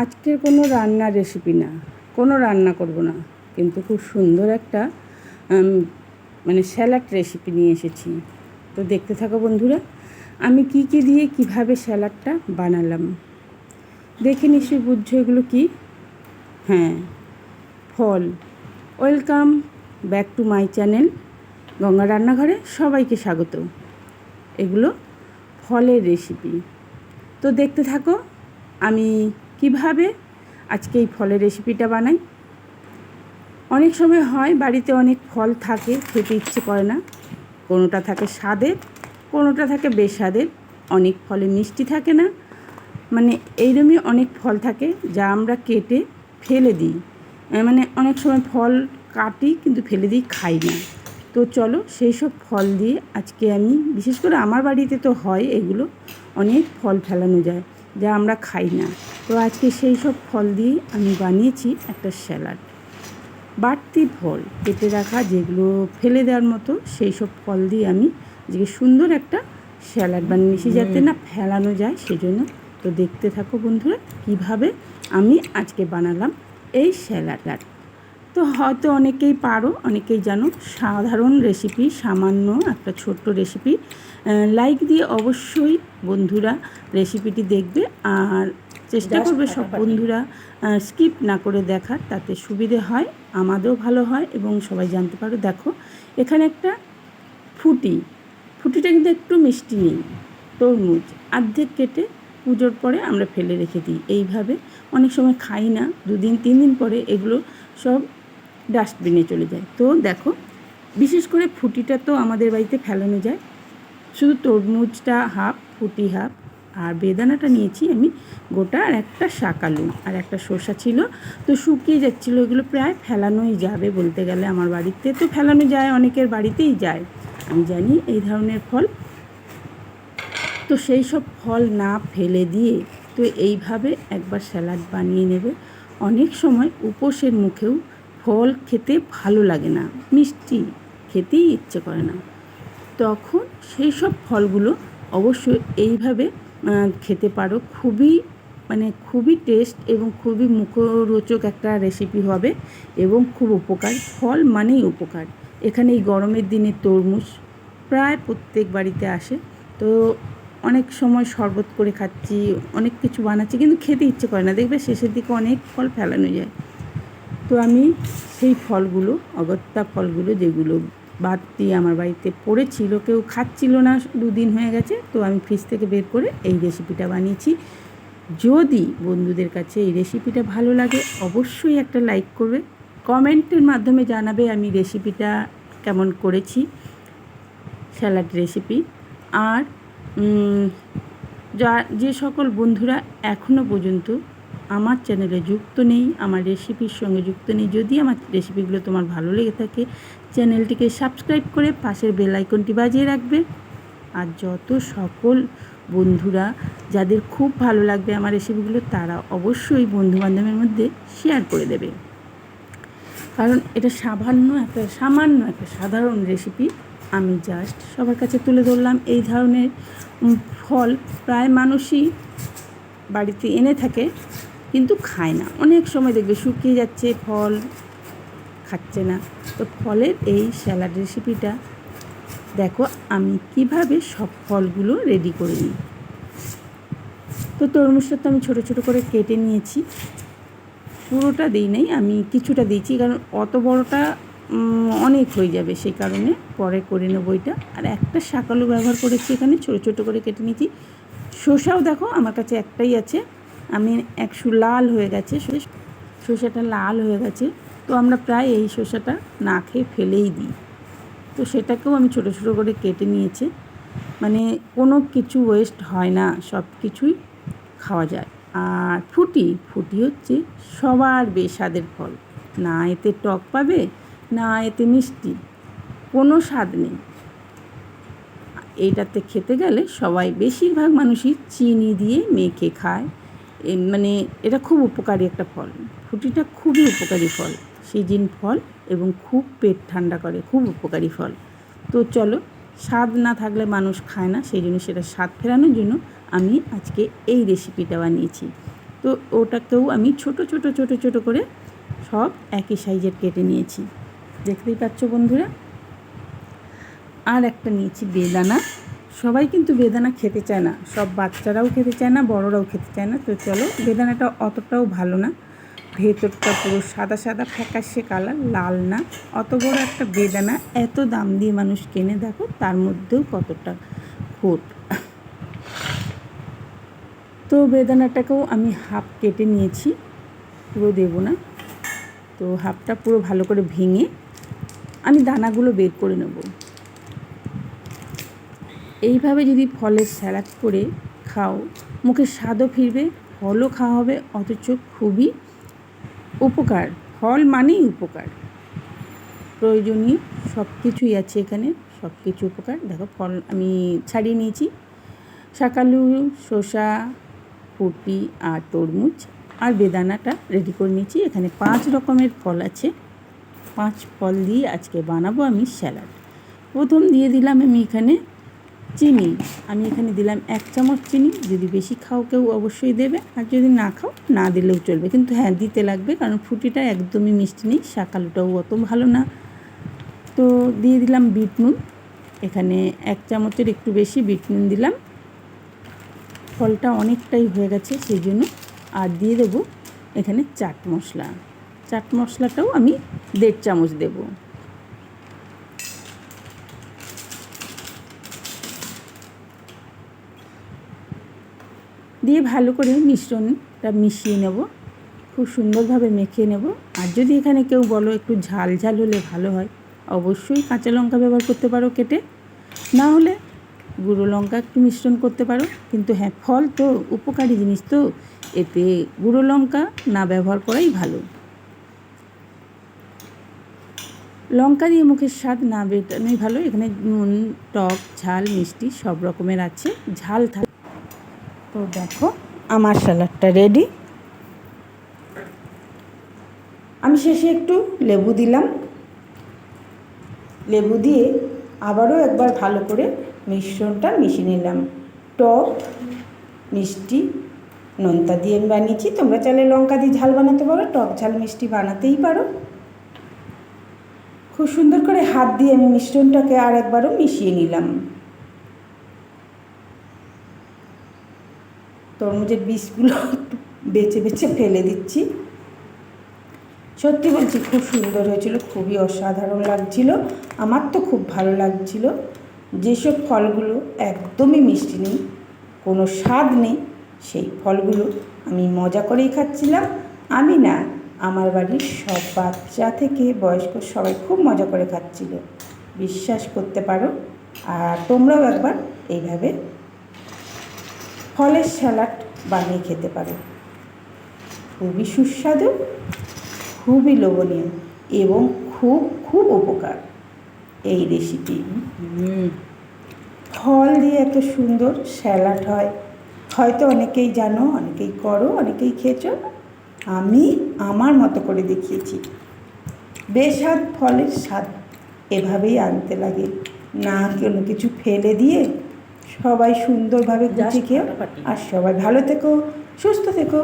আজকের কোনো রান্নার রেসিপি না, কোনো রান্না করব না। কিন্তু খুব সুন্দর একটা মানে স্যালাড রেসিপি নিয়ে এসেছি। তো দেখতে থাকো বন্ধুরা, আমি কি কি দিয়ে কীভাবে স্যালাডটা বানালাম। দেখে নিশ্চয়ই বুঝছ এগুলো কি? হ্যাঁ ফল। Welcome back to my channel Ganga রান্নাঘরে সবাইকে স্বাগত। এগুলো ফলের রেসিপি তো দেখতে থাকো, আমি কীভাবে আজকে এই ফলের রেসিপিটা বানাই? অনেক সময় হয় বাড়িতে অনেক ফল থাকে, খেতে ইচ্ছে করে না। কোনোটা থাকে স্বাদের, কোনোটা থাকে বেস্বাদের। অনেক ফলে মিষ্টি থাকে না। মানে এইরকমই অনেক ফল থাকে যা আমরা কেটে ফেলে দিই। মানে অনেক সময় ফল কাটি কিন্তু ফেলে দিই, খাই না। তো চলো সেই সব ফল দিয়ে আজকে আমি, বিশেষ করে আমার বাড়িতে তো হয় এগুলো, অনেক ফল ফেলানো যায়। যা আমরা খাই না। তো আজকে সেই সব ফল দিয়ে আমি বানিয়েছি একটা স্যালাড। বাড়তি ফল কেটে রাখা যেগুলো ফেলে দেওয়ার মতো সেই সব ফল দিয়ে আমি আজকে সুন্দর একটা স্যালাড বানিয়েছি যাতে না ফেলানো যায় সেজন্য তো দেখতে থাকো বন্ধুরা কীভাবে আমি আজকে বানালাম এই স্যালাড তো হয়তো অনেকেই পারো অনেকেই জানো সাধারণ রেসিপি সামান্য একটা ছোট্ট রেসিপি লাইক দিয়ে অবশ্যই বন্ধুরা রেসিপিটি দেখবে আর চেষ্টা করবে সব বন্ধুরা স্কিপ না করে দেখার তাতে সুবিধে হয় আমাদেরও ভালো হয় এবং সবাই জানতে পারো। দেখো এখানে একটা ফুটি ফুটিটা কিন্তু একটু মিষ্টি নেই তরমুজ অর্ধেক কেটে পুজোর পরে আমরা ফেলে রেখে দিই। এইভাবে অনেক সময় খাই না দুদিন তিন দিন পরে এগুলো সব ডাস্টবিনে চলে যায়। তো দেখো, বিশেষ করে ফুটিটা তো আমাদের বাড়িতে ফেলানো যায়। শুধু তরমুজটা হাফ, ফুটি হাফ, আর বেদানাটা নিয়েছি আমি গোটা আর একটা শাকালু আর একটা শসা ছিল। তো শুকিয়ে যাচ্ছিল, এগুলো প্রায় ফেলানোই যাবে বলতে গেলে। আমার বাড়িতে তো ফেলানো যায়, অনেকের বাড়িতেই যায়। আমি জানি এই ধরনের ফল। তো সেই সব ফল না ফেলে দিয়ে তো এইভাবে একবার স্যালাড বানিয়ে নেবে। অনেক সময় উপোসের মুখেও ফল খেতে ভালো লাগে না, মিষ্টি খেতেই ইচ্ছে করে না। তখন সেই সব ফলগুলো অবশ্যই এইভাবে খেতে পারো। খুবই মানে খুবই টেস্ট এবং খুবই মুখরোচক একটা রেসিপি হবে এবং খুব উপকার। ফল মানেই উপকার। এখানে এই গরমের দিনে তরমুজ প্রায় প্রত্যেক বাড়িতে আসে। তো অনেক সময় শরবত করে খাচ্ছি, অনেক কিছু বানাচ্ছি, কিন্তু খেতে ইচ্ছে করে না। দেখবে শেষের দিকে অনেক ফল ফেলানো যায়। তো আমি সেই ফলগুলো, অগত্যা ফলগুলো যেগুলো বাড়তি আমার বাড়িতে পড়েছিল, কেউ খাচ্ছিল না, দুদিন হয়ে গেছে, তো আমি ফ্রিজ থেকে বের করে এই রেসিপিটা বানিয়েছি। যদি বন্ধুদের কাছে এই রেসিপিটা ভালো লাগে, অবশ্যই একটা লাইক করবে। কমেন্টের মাধ্যমে জানাবে আমি রেসিপিটা কেমন করেছি স্যালাড রেসিপি আর যা, যে সকল বন্ধুরা এখনও পর্যন্ত আমার চ্যানেলে যুক্ত নেই, আমার রেসিপির সঙ্গে যুক্ত নেই। যদি আমার রেসিপিগুলো তোমার ভালো লেগে থাকে চ্যানেলটিকে সাবস্ক্রাইব করে পাশের বেল আইকনটি বাজিয়ে রাখবে। আর যত সকল বন্ধুরা, যাদের খুব ভালো লাগবে আমার রেসিপিগুলো তারা অবশ্যই বন্ধুবান্ধবের মধ্যে শেয়ার করে দেবে। কারণ এটা সামান্য একটা সামান্য একটা সাধারণ রেসিপি আমি জাস্ট সবার কাছে তুলে ধরলাম, এই ধরনের ফল প্রায় মানুষই বাড়িতে এনে থাকে। কিন্তু খায় না। অনেক সময় দেখবে শুকিয়ে যাচ্ছে, ফল খাচ্ছে না। তো ফলের এই স্যালাড রেসিপিটা দেখো আমি কীভাবে সব ফলগুলো রেডি করে নিই। তো তরমুজটা তো আমি ছোটো ছোটো করে কেটে নিয়েছি। পুরোটা দিই নাই, আমি কিছুটা দিয়েছি কারণ অত বড়টা অনেক হয়ে যাবে সেই কারণে পরে করে নেব এটা। আর একটা শাকালু ব্যবহার করেছি এখানে, ছোটো ছোটো করে কেটে নিয়েছি। শসাও দেখো আমার কাছে একটাই আছে। আমি একশো লাল হয়ে গেছে শস- শসাটা লাল হয়ে গেছে। তো আমরা প্রায় এই শসাটা না খেয়ে ফেলেই দিই। তো সেটাকেও আমি ছোটো ছোটো করে কেটে নিয়েছি। মানে কোনো কিছু ওয়েস্ট হয় না, সব কিছুই খাওয়া যায়। আর ফুটি ফুটি হচ্ছে সবার বেস্বাদের ফল। না এতে টক পাবে, না এতে মিষ্টি, কোনো স্বাদ নেই। এইটাতে খেতে গেলে সবাই বেশিরভাগ মানুষই চিনি দিয়ে মেখে খায়। মানে এটা খুব উপকারী একটা ফল। ফুটিটা খুবই উপকারী ফল। সিজিন ফল এবং খুব পেট ঠান্ডা করে, খুব উপকারী ফল। তো চলো, স্বাদ না থাকলে মানুষ খায় না, সেই জন্য সেটা স্বাদ ফেরানোর জন্য আমি আজকে এই রেসিপিটা বানিয়েছি। তো ওটাকেও আমি ছোট ছোট ছোট ছোট করে সব একই সাইজের কেটে নিয়েছি। দেখতেই পাচ্ছ বন্ধুরা? আর একটা নিয়েছি বেদানা। সবাই কিন্তু বেদানা খেতে চায় না। সব বাচ্চারাও খেতে চায় না, বড়রাও খেতে চায় না। তো চলো, বেদানাটা অতটাও ভালো না। ভেতরটা পুরো সাদা সাদা ফ্যাকাশে কালার, লাল না। অত বড় একটা বেদানা, এত দাম দিয়ে মানুষ কেনে, দেখো তার মধ্যেও কতটা খোট তো বেদানাটাকেও আমি হাফ কেটে নিয়েছি, পুরো দেবো না। তো হাফটা পুরো ভালো করে ভেঙে আমি দানাগুলো বের করে নেব। এইভাবে যদি ফলের স্যালাড করে খাও মুখে স্বাদও ফিরবে, ফলও খাওয়া হবে, অথচ খুবই উপকার। ফল মানেই উপকার। প্রয়োজনীয় সব কিছুই আছে এখানে সব কিছু উপকার। দেখো, ফল আমি ছাড়িয়ে নিয়েছি। শাকালু, শসা ফুটি আর তরমুজ আর বেদানাটা রেডি করে নিয়েছি। এখানে পাঁচ রকমের ফল আছে। পাঁচ ফল দিয়ে আজকে বানাবো আমি স্যালাড। প্রথম দিয়ে দিলাম আমি এখানে চিনি। আমি এখানে দিলাম এক চামচ চিনি। যদি বেশি খাও কেউ অবশ্যই দেবে। আর যদি না খাও, না দিলেও চলবে। কিন্তু হ্যাঁ দিতে লাগবে, কারণ ফুটিটা একদমই মিষ্টি নেই। শাকালুটাও অত ভালো না। তো দিয়ে দিলাম বিট নুন। এখানে এক চামচের একটু বেশি বিট নুন দিলাম। ফলটা অনেকটাই হয়ে গেছে সেই জন্য। আর দিয়ে দেবো এখানে চাট মশলা। চাট মশলাটাও আমি দেড় চামচ দেবো। দিয়ে ভালো করে মিশ্রণটা মিশিয়ে নেব। খুব সুন্দরভাবে মেখে নেব। আর যদি এখানে কেউ বলো একটু ঝাল ঝাল হলে ভালো হয়, অবশ্যই কাঁচা লঙ্কা ব্যবহার করতে পারো কেটে। না হলে গুঁড়ো লঙ্কা একটু মিশ্রণ করতে পারো। কিন্তু হ্যাঁ ফল তো উপকারী জিনিস তো। এতে গুঁড়ো লঙ্কা না ব্যবহার করাই ভালো। লঙ্কা দিয়ে মুখের স্বাদ না বেটানোই ভালো। এখানে নুন, টক, ঝাল, মিষ্টি সব রকমের আছে। ঝাল তো দেখো, আমার স্যালাডটা রেডি আমি শেষে একটু লেবু দিলাম। লেবু দিয়ে আবারও একবার ভালো করে মিশ্রণটা মিশিয়ে নিলাম। টক, মিষ্টি, নোনতা দিয়ে আমি বানিয়েছি। তোমরা চাইলে লঙ্কা দিয়ে ঝাল বানাতে পারো, টক, ঝাল, মিষ্টি বানাতেই পারো। খুব সুন্দর করে হাত দিয়ে আমি মিশ্রণটাকে আর একবারও মিশিয়ে নিলাম। তরমুজের বীজগুলো একটু বেছে বেছে ফেলে দিচ্ছি। সত্যি বলছি, খুব সুন্দর হয়েছিল, খুবই অসাধারণ লাগছিল। আমার তো খুব ভালো লাগছিল। যেসব ফলগুলো একদমই মিষ্টি নেই, কোনো স্বাদ নেই, সেই ফলগুলো আমি মজা করেই খাচ্ছিলাম। আমি না, আমার বাড়ির সব বাচ্চা থেকে বয়স্ক সবাই খুব মজা করে খাচ্ছিল। বিশ্বাস করতে পারো। আর তোমরাও একবার এইভাবে ফলের স্যালাড বানিয়ে খেতে পারো। খুবই সুস্বাদু খুবই লোভনীয় এবং খুব খুব উপকার এই রেসিপি ফল দিয়ে এত সুন্দর স্যালাড হয়। হয়তো অনেকেই জানো অনেকেই করো অনেকেই খেয়েছো। আমি আমার মতো করে দেখিয়েছি। বেস্বাদ ফলের স্বাদ এভাবেই আনতে লাগে। না কোনো কিছু ফেলে দিয়ে সবাই সুন্দরভাবে গুছিয়ে খেয়ে আর সবাই ভালো থেকো সুস্থ থেকো।